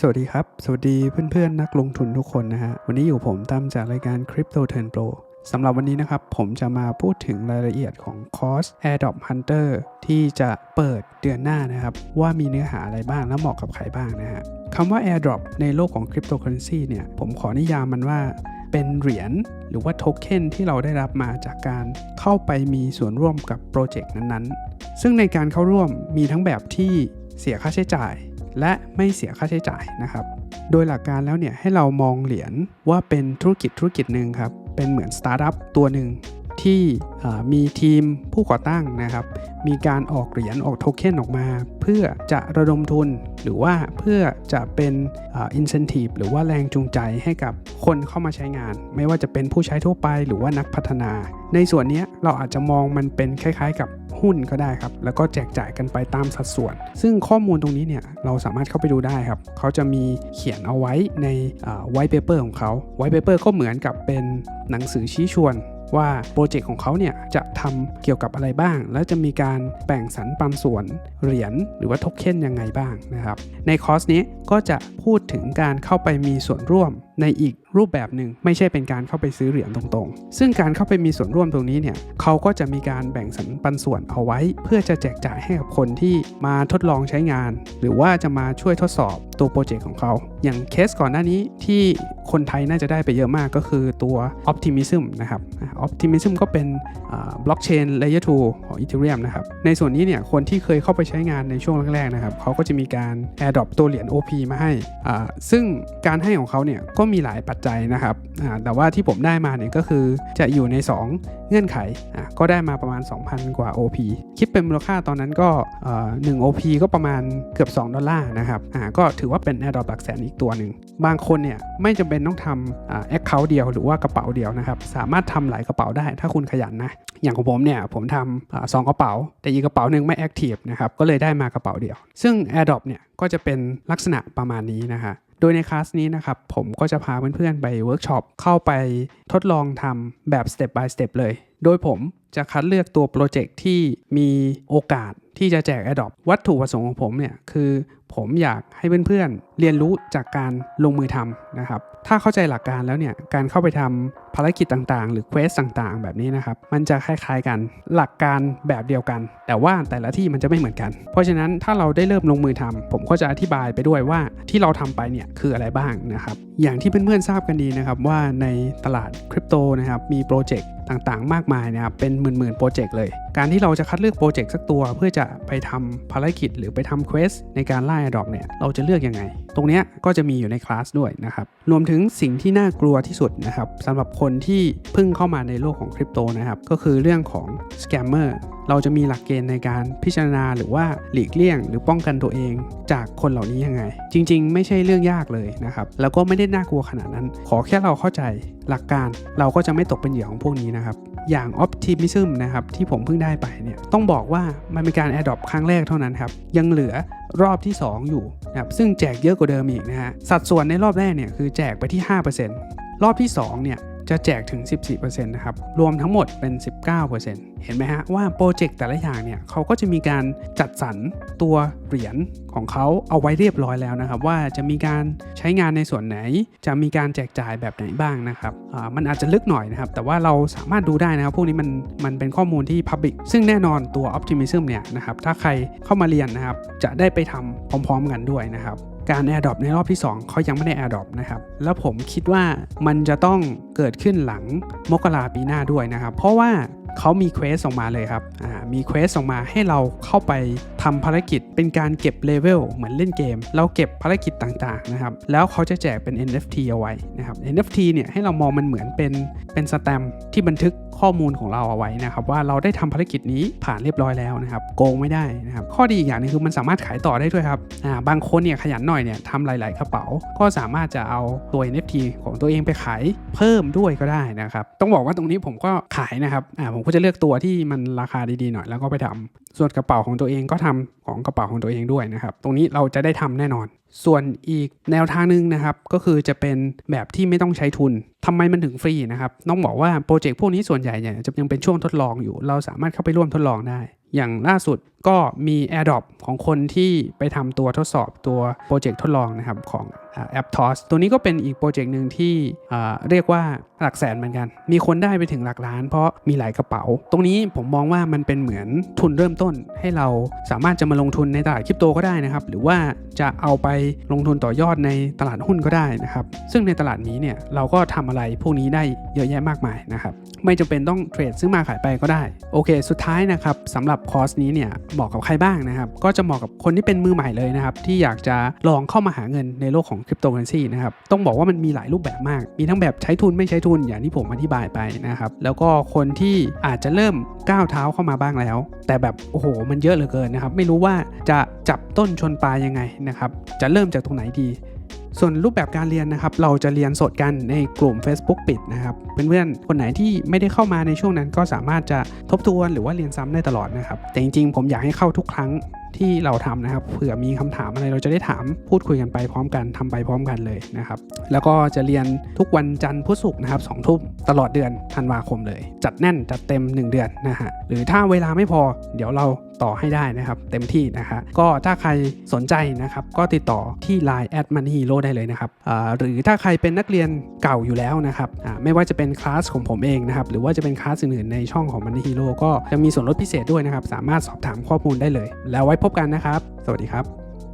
สวัสดีครับ สวัสดีเพื่อนๆนักลงทุนทุกคนนะฮะ วันนี้อยู่ผมตั้มจากรายการ Crypto Turn Pro สำหรับวันนี้นะครับ ผมจะมาพูดถึงรายละเอียดของคอร์ส Airdrop Hunter ที่จะเปิดเดือนหน้านะครับ ว่ามีเนื้อหาอะไรบ้างและเหมาะกับใครบ้างนะฮะคำว่า Airdrop ในโลกของ Cryptocurrency เนี่ย ผมขอนิยามมันว่าเป็นเหรียญหรือว่าโทเค็นที่เราได้รับมาจากการเข้าไปมีส่วนร่วมกับโปรเจกต์นั้นๆ ซึ่งในการเข้าร่วมมีทั้งแบบที่เสียค่าใช้จ่าย และไม่เสียค่าใช้จ่ายนะครับ โดยหลักการแล้วเนี่ยให้เรามองเหรียญว่าเป็นธุรกิจธุรกิจหนึ่งครับ เป็นเหมือนสตาร์ทอัพตัวหนึ่ง ที่อ่ามีทีมผู้ก่อตั้งนะครับ มีการออกเหรียญออกโทเค็นออกมา เพื่อจะระดมทุน หรือว่าเพื่อจะเป็นอินเซนティブหรือว่าแรงจูงใจให้กับคนเข้ามาใช้งาน ไม่ว่าจะเป็นผู้ใช้ทั่วไปหรือว่านักพัฒนา ในส่วนเนี้ยเราอาจจะมองมันเป็นคล้ายๆ กับหุ้นก็ได้ครับ แล้วก็แจกจ่ายกันไปตามสัดส่วน ซึ่งข้อมูลตรงนี้เนี่ยเราสามารถเข้าไปดูได้ครับ เขาจะมีเขียนเอาไว้ในไวท์เปเปอร์ของเขาไวท์เปเปอร์ก็เหมือนกับเป็นหนังสือชี้ชวน ว่าโปรเจกต์ของเขาเนี่ยจะทำเกี่ยวกับอะไรบ้าง และจะมีการแบ่งสรรปันส่วนเหรียญหรือว่าโทเค็นยังไงบ้างนะครับ ในคอร์สนี้ก็จะพูดถึงการเข้าไปมีส่วนร่วมในอีก รูปแบบหนึ่งไม่ใช่เป็นการเข้าไปซื้อเหรียญตรงๆ ซึ่งการเข้าไปมีส่วนร่วมตรงนี้เนี่ยเขาก็จะมีการแบ่งสรรปันส่วนเอาไว้ เพื่อจะแจกจ่ายให้กับคนที่มาทดลองใช้งาน หรือว่าจะมาช่วยทดสอบตัวโปรเจกต์ของเขา อย่างเคสก่อนหน้านี้ที่คนไทยน่าจะได้ไปเยอะมากก็คือตัว Optimism นะครับอ่า Optimism ก็เป็นบล็อกเชน Layer 2ของ Ethereum นะครับ ในส่วนนี้เนี่ยคนที่เคยเข้าไปใช้งานในช่วงแรกๆนะครับเขาก็จะมีการ AirDrop ตัวเหรียญ OP มาให้ ซึ่งการให้ของเขาเนี่ยก็มีหลายปัจจัยนะครับแต่ว่าที่ผมได้มาเนี่ยก็คือจะอยู่ใน 2 เงื่อนไขก็ได้มาประมาณ 2,000 กว่า OP คิดเป็นมูลค่าตอนนั้นก็เอ่อ1 OP ก็ประมาณเกือบ 2 ดอลลาร์นะครับก็ถือว่าเป็น AirDrop หลักแสนอีกตัวหนึ่ง บางคนเนี่ยไม่จำเป็นต้องทำแอ่า account เดียวหรือว่ากระเป๋าเดียวนะครับ สามารถทำหลายกระเป๋าได้ถ้าคุณขยันนะ อย่างของผมเนี่ยผมทำอสองกระเป๋า แต่อีกกระเป๋าหนึ่งไม่ active นะครับก็เลยได้มากระเป๋าเดียว ซึ่ง AirDrop เนี่ยก็จะเป็นลักษณะประมาณนี้นะฮะ โดยในคลาสนี้นะครับ ผมก็จะพาเพื่อนๆไปเวิร์กช็อปเข้าไปทดลองทำแบบ step by step เลย โดยผมจะคัดเลือกตัวโปรเจกต์ที่มีโอกาสที่จะแจก Adopt วัตถุประสงค์ของผมเนี่ยคือผมอยากให้เพื่อนๆ เรียนรู้จากการลงมือทำนะครับ ถ้าเข้าใจหลักการแล้วเนี่ยการเข้าไปทำภารกิจต่างๆ หรือเควสต่างๆ แบบนี้นะครับ มันจะคล้ายๆกันหลักการแบบเดียวกัน แต่ว่าแต่ละที่มันจะไม่เหมือนกัน เพราะฉะนั้นถ้าเราได้เริ่มลงมือทำผมก็จะอธิบายไปด้วยว่าที่เราทำไปเนี่ยคืออะไรบ้างนะครับ อย่างที่เพื่อนๆทราบกันดีนะครับว่าในตลาดคริปโตนะครับมีโปรเจกต์ ต่างๆ มากมายนะครับเป็นหมื่นๆโปรเจกต์เลย การที่เราจะคัดเลือกโปรเจกต์สักตัว เพื่อจะไปทำภารกิจหรือไปทำเควสในการล่า Adopt เนี่ยเราจะเลือกยังไง ตรงนี้ก็จะมีอยู่ในคลาสด้วยนะครับ รวมถึงสิ่งที่น่ากลัวที่สุดนะครับสำหรับคนที่เพิ่งเข้ามาในโลกของคริปโตนะครับ ก็คือเรื่องของสแกมเมอร์เราจะมีหลักเกณฑ์ในการพิจารณาหรือว่าหลีกเลี่ยง หรือป้องกันตัวเองจากคนเหล่านี้ยังไง จริง ๆ ไม่ใช่เรื่องยากเลยนะครับ แล้วก็ไม่ได้น่ากลัวขนาดนั้น ขอแค่เราเข้าใจหลักการเราก็จะไม่ตกเป็นเหยื่อของพวกนี้นะครับ อย่าง Optimism นะครับที่ผมเพิ่งได้ไปเนี่ยต้องบอกว่ามันเป็นการ Adopt ครั้งแรกเท่านั้นครับยังเหลือ รอบที่ 2 อยู่นะครับซึ่งแจกเยอะกว่าเดิมอีกนะฮะสัดส่วนในรอบแรกเนี่ยคือแจกไปที่ 5%รอบที่2เนี่ย จะแจกถึง 14%นะครับ รวมทั้งหมดเป็น 19%เห็นไหมฮะว่าโปรเจกต์แต่ละอย่างเนี่ยเขาก็จะมีการจัดสรรตัวเหรียญของเขาเอาไว้เรียบร้อยแล้วนะครับ ว่าจะมีการใช้งานในส่วนไหน จะมีการแจกจ่ายแบบไหนบ้างนะครับมันอาจจะลึกหน่อยนะครับ แต่ว่าเราสามารถดูได้นะครับ พวกนี้มันมันเป็นข้อมูลที่ Public ซึ่งแน่นอนตัว Optimism เนี่ยนะครับถ้าใครเข้ามาเรียนนะครับจะได้ไปทำพร้อม ๆ กันด้วยนะครับ การ AirDrop ในรอบที่ 2เขายังไม่ได้ AirDrop นะครับ แล้วผมคิดว่ามันจะต้องเกิดขึ้นหลังมกราปีหน้าด้วยนะครับ เพราะว่าเขามีเควสออกมาเลยครับ มีเควสออกมาให้เราเข้าไปทำภารกิจเป็นการเก็บเลเวลเหมือนเล่นเกม เราเก็บภารกิจต่างๆนะครับ แล้วเขาจะแจกเป็น NFT เอาไว้นะครับ NFT เนี่ยให้เรามองมันเหมือนเป็นเป็นสแตมที่บันทึก ข้อมูลของเราเอาไว้นะครับว่าเราได้ทำภารกิจนี้ผ่านเรียบร้อยแล้วนะครับโกงไม่ได้นะครับข้อดีอีกอย่างหนึงคือมันสามารถขายต่อได้ด้วยครับอ่าบางคนเนี่ยขยันหน่อยเนี่ยทำหลาย ๆ กระเป๋า ก็สามารถจะเอาตัว NFT ของตัวเองไปขายเพิ่มด้วยก็ได้นะครับต้องบอกว่าตรงนี้ผมก็ขายนะครับอ่าผมก็จะเลือกตัวที่มันราคาดี ๆ หน่อยแล้วก็ไปทำ ส่วนกระเป๋าของตัวเองก็ทำของกระเป๋าของตัวเองด้วยนะครับ ตรงนี้เราจะได้ทำแน่นอน ส่วนอีกแนวทางหนึ่งนะครับ ก็คือจะเป็นแบบที่ไม่ต้องใช้ทุนทำไมมันถึงฟรีนะครับ ต้องบอกว่าโปรเจกต์พวกนี้ส่วนใหญ่เนี่ยจะยังเป็นช่วงทดลองอยู่ เราสามารถเข้าไปร่วมทดลองได้ อย่างล่าสุดก็มี AirDrop ของคนที่ไปทำตัวทดสอบตัวโปรเจกต์ทดลองนะครับของแอปทอสตัวนี้ก็เป็นอีกโปรเจกต์หนึ่งที่เรียกว่าหลักแสนเหมือนกัน มีคนได้ไปถึงหลักล้าน เพราะมีหลายกระเป๋า ตรงนี้ผมมองว่ามันเป็นเหมือนทุนเริ่มต้น ให้เราสามารถจะมาลงทุนในตลาดคริปโตก็ได้นะครับ หรือว่าจะเอาไปลงทุนต่อยอดในตลาดหุ้นก็ได้นะครับ ซึ่งในตลาดนี้เนี่ยเราก็ทำอะไรพวกนี้ได้เยอะแยะมากมายนะครับ ไม่จำเป็นต้องเทรดซื้อมาขายไปก็ได้ โอเค สุดท้ายนะครับสำหรับคอร์สนี้เนี่ยเหมาะกับใครบ้างนะครับ ก็จะเหมาะกับคนที่เป็นมือใหม่เลยนะครับที่อยากจะลองเข้ามาหาเงินในโลกของคริปโตเคอเรนซีนะครับต้องบอกว่ามันมีหลายรูปแบบมาก มีทั้งแบบใช้ทุนไม่ใช้ทุนอย่างที่ผมอธิบายไปนะครับแล้วก็คนที่อาจจะเริ่มก้าวเท้าเข้ามาบ้างแล้ว แต่แบบโอ้โห มันเยอะเหลือเกินนะครับไม่รู้ว่าจะจับต้นชนปลายยังไงนะครับจะเริ่มจากตรงไหนดี ส่วนรูปแบบการเรียนนะครับ เราจะเรียนสดกันในกลุ่ม Facebook ปิดนะครับเพื่อนๆคนไหนที่ไม่ได้เข้ามาในช่วงนั้นก็สามารถจะทบทวนหรือว่าเรียนซ้ำได้ตลอดนะครับ แต่จริงๆ ผมอยากให้เข้าทุกครั้ง ที่เราทำนะครับ เผื่อมีคำถามอะไรเราจะได้ถามพูดคุยกันไปพร้อมกันทำไปพร้อมกันเลยนะครับ แล้วก็จะเรียนทุกวันจันทร์พุธศุกร์นะครับสองทุ่มตลอดเดือนธันวาคมเลย จัดแน่นจัดเต็ม 1 เดือนนะฮะหรือถ้าเวลาไม่พอเดี๋ยวเราต่อให้ได้นะครับ เต็มที่นะคะก็ถ้าใครสนใจนะครับก็ติดต่อที่ Line at money hero ได้เลยนะครับหรือถ้าใครเป็นนักเรียนเก่าอยู่แล้วนะครับไม่ว่าจะเป็นคลาสของผมเองนะครับหรือว่าจะเป็นคลาสอื่นๆในช่องของ money hero ก็จะมีส่วนลดพิเศษด้วยนะครับสามารถสอบถามข้อมูลได้เลย แล้วไว้พบกันนะครับ สวัสดีครับ